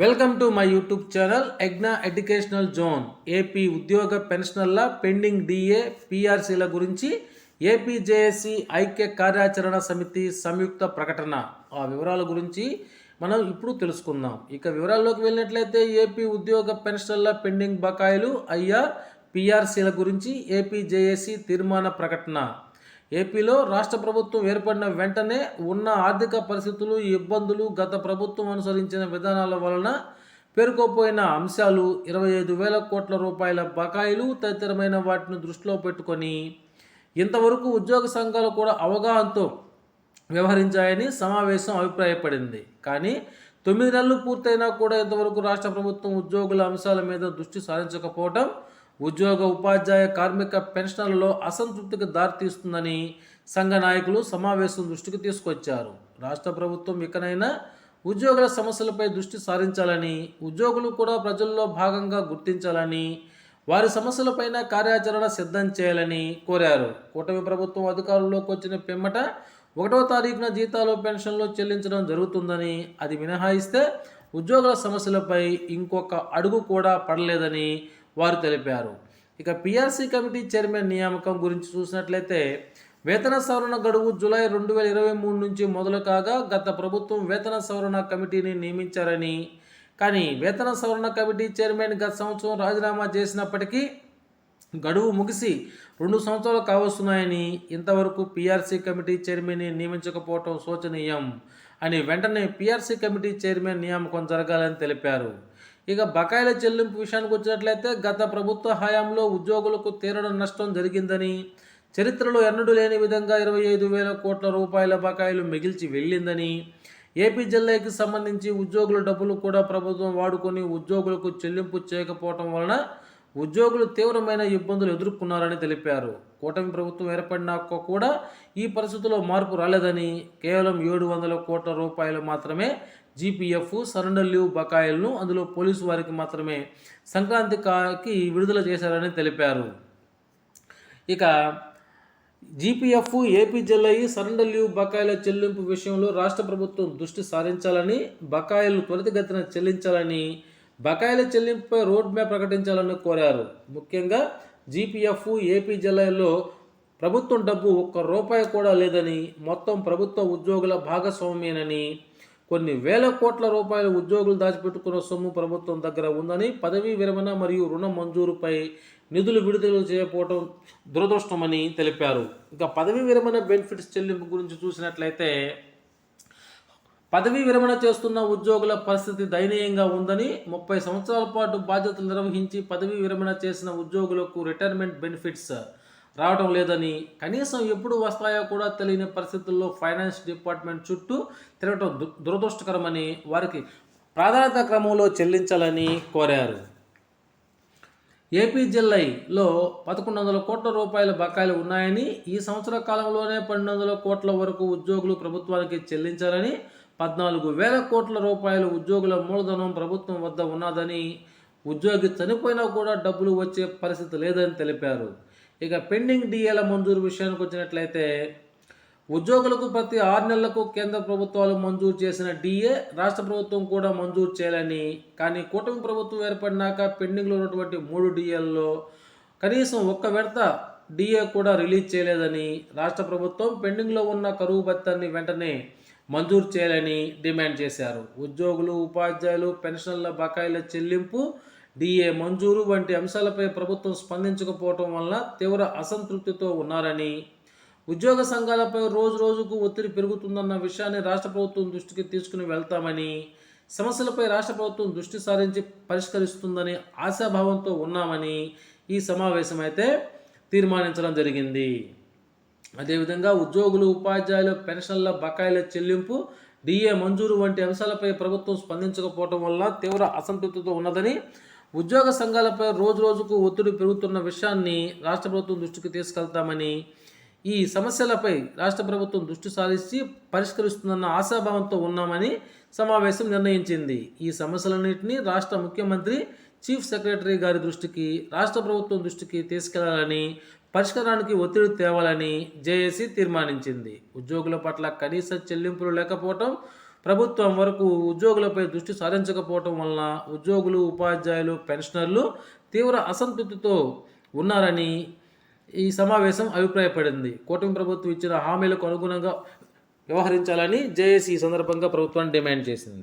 Welcome to my YouTube channel ఎగ్నా educational zone AP ఉద్యోగ పెన్షనర్ల pending DA పిఆర్సీల గురించి APJAC ఐక్య కార్యాచరణ సమితి సంయుక్త ప్రకటన ఆ వివరాల గురించి మనం ఇప్పుడు తెలుసుకుందాం. ఇక వివరాల్లోకి వెళ్ళినట్లయితే ఏపీ ఉద్యోగ పెన్షనర్ల పెండింగ్ బకాయిలు ఐఆర్ పిఆర్సీల గురించి ఏపీజేఏసీ తీర్మాన ప్రకటన. ఏపీలో రాష్ట్ర ప్రభుత్వం ఏర్పడిన వెంటనే ఉన్న ఆర్థిక పరిస్థితులు ఇబ్బందులు గత ప్రభుత్వం అనుసరించిన విధానాల వలన పేరుకోపోయిన అంశాలు ఇరవై ఐదు వేల కోట్ల రూపాయల బకాయిలు తదితరమైన వాటిని దృష్టిలో పెట్టుకొని ఇంతవరకు ఉద్యోగ సంఘాలు కూడా అవగాహనతో వ్యవహరించాయని సమావేశం అభిప్రాయపడింది. కానీ తొమ్మిది నెలలు పూర్తయినా కూడా ఇంతవరకు రాష్ట్ర ప్రభుత్వం ఉద్యోగుల అంశాల మీద దృష్టి సారించకపోవడం ఉద్యోగ ఉపాధ్యాయ కార్మిక పెన్షన్లలో అసంతృప్తికి దారితీస్తుందని సంఘ నాయకులు సమావేశం దృష్టికి తీసుకొచ్చారు. రాష్ట్ర ప్రభుత్వం ఇకనైనా ఉద్యోగుల సమస్యలపై దృష్టి సారించాలని ఉద్యోగులు కూడా ప్రజల్లో భాగంగా గుర్తించాలని వారి సమస్యలపైన కార్యాచరణ సిద్ధం చేయాలని కోరారు. కూటమి ప్రభుత్వం అధికారంలోకి వచ్చిన పిమ్మట ఒకటో తారీఖున జీతాలు పెన్షన్లు చెల్లించడం జరుగుతుందని అది మినహాయిస్తే ఉద్యోగుల సమస్యలపై ఇంకొక అడుగు కూడా పడలేదని వారు తెలిపారు. ఇక పిఆర్సీ కమిటీ చైర్మన్ నియామకం గురించి చూసినట్లయితే వేతన సవరణ గడువు జూలై రెండు వేల ఇరవై మూడు నుంచి మొదలు కాగా గత ప్రభుత్వం వేతన సవరణ కమిటీని నియమించారని కానీ వేతన సవరణ కమిటీ చైర్మన్ గత సంవత్సరం రాజీనామా చేసినప్పటికీ గడువు ముగిసి రెండు సంవత్సరాలు కావస్తున్నాయని ఇంతవరకు పీఆర్సీ కమిటీ చైర్మన్ని నియమించకపోవటం శోచనీయం అని వెంటనే పీఆర్సీ కమిటీ చైర్మన్ నియామకం జరగాలని తెలిపారు. ఇక బకాయిల చెల్లింపు విషయానికి వచ్చినట్లయితే గత ప్రభుత్వ హయాంలో ఉద్యోగులకు తీరడం నష్టం జరిగిందని చరిత్రలో ఎన్నడూ లేని విధంగా ఇరవై ఐదు వేల కోట్ల రూపాయల బకాయిలు మిగిల్చి వెళ్ళిందని ఏపీ జిల్లాకి సంబంధించి ఉద్యోగుల డబ్బులు కూడా ప్రభుత్వం వాడుకొని ఉద్యోగులకు చెల్లింపు చేయకపోవటం వలన ఉద్యోగులు తీవ్రమైన ఇబ్బందులు ఎదుర్కొన్నారని తెలిపారు. కూటమి ప్రభుత్వం ఏర్పడినాక కూడా ఈ పరిస్థితుల్లో మార్పు రాలేదని కేవలం ఏడు వందల కోట్ల రూపాయలు మాత్రమే జీపీఎఫ్ సరెండర్ లీవ్ బకాయిలను అందులో పోలీసు వారికి మాత్రమే సంక్రాంతి కాకి విడుదల చేశారని తెలిపారు. ఇక జీపీఎఫ్ ఏపీ జిల్లా సరెండర్ లీవ్ బకాయిల చెల్లింపు విషయంలో రాష్ట్ర ప్రభుత్వం దృష్టి సారించాలని బకాయిలు త్వరితగతిన చెల్లించాలని బకాయిల చెల్లింపుపై రోడ్ మ్యాప్ ప్రకటించాలని కోరారు. ముఖ్యంగా జీపీఎఫ్ ఏపీ జిల్లాలో ప్రభుత్వం డబ్బు ఒక్క రూపాయి కూడా లేదని మొత్తం ప్రభుత్వ ఉద్యోగుల భాగస్వామ్యనని కొన్ని వేల కోట్ల రూపాయల ఉద్యోగులు దాచిపెట్టుకున్న సొమ్ము ప్రభుత్వం దగ్గర ఉందని పదవీ విరమణ మరియు రుణ మంజూరుపై నిధులు విడుదల చేయకపోవడం దురదృష్టమని తెలిపారు. ఇంకా పదవీ విరమణ బెనిఫిట్స్ చెల్లింపు గురించి చూసినట్లయితే పదవీ విరమణ చేస్తున్న ఉద్యోగుల పరిస్థితి దయనీయంగా ఉందని ముప్పై సంవత్సరాల పాటు బాధ్యతలు నిర్వహించి పదవీ విరమణ చేసిన ఉద్యోగులకు రిటైర్మెంట్ బెనిఫిట్స్ రావటం లేదని కనీసం ఎప్పుడు వస్తాయో కూడా తెలియని పరిస్థితుల్లో ఫైనాన్స్ డిపార్ట్మెంట్ చుట్టూ తిరగటం దు దురదృష్టకరమని వారికి ప్రాధాన్యత క్రమంలో చెల్లించాలని కోరారు. ఏపీ జిల్లాలో పదకొండు వందల కోట్ల రూపాయల బకాయిలు ఉన్నాయని ఈ సంవత్సర కాలంలోనే పన్నెండు వందల కోట్ల వరకు ఉద్యోగులు ప్రభుత్వానికి చెల్లించాలని పద్నాలుగు వేల కోట్ల రూపాయలు ఉద్యోగుల మూలధనం ప్రభుత్వం వద్ద ఉన్నదని ఉద్యోగి చనిపోయినా కూడా డబ్బులు వచ్చే పరిస్థితి లేదని తెలిపారు. ఇక పెండింగ్ డిఏల మంజూరు విషయానికి వచ్చినట్లయితే ఉద్యోగులకు ప్రతి ఆరు నెలలకు కేంద్ర ప్రభుత్వాలు మంజూరు చేసిన డిఏ రాష్ట్ర ప్రభుత్వం కూడా మంజూరు చేయాలని కానీ కూటమి ప్రభుత్వం ఏర్పడినాక పెండింగ్లో ఉన్నటువంటి మూడు డిఏల్లో కనీసం ఒక్క విడత డిఏ కూడా రిలీజ్ చేయలేదని రాష్ట్ర ప్రభుత్వం పెండింగ్లో ఉన్న కరువు భత్తాన్ని వెంటనే మంజూరు చేయాలని డిమాండ్ చేశారు. ఉద్యోగులు ఉపాధ్యాయులు పెన్షన్ల బకాయిల చెల్లింపు డిఏ మంజూరు వంటి అంశాలపై ప్రభుత్వం స్పందించకపోవటం వలన తీవ్ర అసంతృప్తితో ఉన్నారని. ఉద్యోగ సంఘాలపై రోజు రోజుకు ఒత్తిడి పెరుగుతుందన్న విషయాన్ని రాష్ట్ర ప్రభుత్వం దృష్టికి తీసుకుని వెళ్తామని సమస్యలపై రాష్ట్ర ప్రభుత్వం దృష్టి సారించి పరిష్కరిస్తుందని ఆశాభావంతో ఉన్నామని ఈ సమావేశం అయితే తీర్మానించడం జరిగింది. అదేవిధంగా ఉద్యోగులు ఉపాధ్యాయులు పెన్షన్ల బకాయిల చెల్లింపు డిఏ మంజూరు వంటి అంశాలపై ప్రభుత్వం స్పందించకపోవడం వల్ల తీవ్ర అసంతృప్తితో ఉన్నదని ఉద్యోగ సంఘాలపై రోజు రోజుకు ఒత్తిడి పెరుగుతున్న విషయాన్ని రాష్ట్ర ప్రభుత్వం దృష్టికి తీసుకెళ్తామని ఈ సమస్యలపై రాష్ట్ర ప్రభుత్వం దృష్టి సారించి పరిష్కరిస్తుందన్న ఆశాభావంతో ఉన్నామని సమావేశం నిర్ణయించింది. ఈ సమస్యలన్నింటినీ రాష్ట్ర ముఖ్యమంత్రి చీఫ్ సెక్రటరీ గారి దృష్టికి రాష్ట్ర ప్రభుత్వం దృష్టికి తీసుకెళ్ళాలని పరిష్కారానికి ఒత్తిడి తేవాలని జేఏసీ తీర్మానించింది. ఉద్యోగుల పట్ల కనీస చెల్లింపులు లేకపోవటం ప్రభుత్వం వరకు ఉద్యోగులపై దృష్టి సారించకపోవటం వలన ఉద్యోగులు ఉపాధ్యాయులు పెన్షనర్లు తీవ్ర అసంతృప్తితో ఉన్నారని ఈ సమావేశం అభిప్రాయపడింది. కూటమి ప్రభుత్వం ఇచ్చిన హామీలకు అనుగుణంగా వ్యవహరించాలని జేఏసీ సందర్భంగా ప్రభుత్వాన్ని డిమాండ్ చేసింది.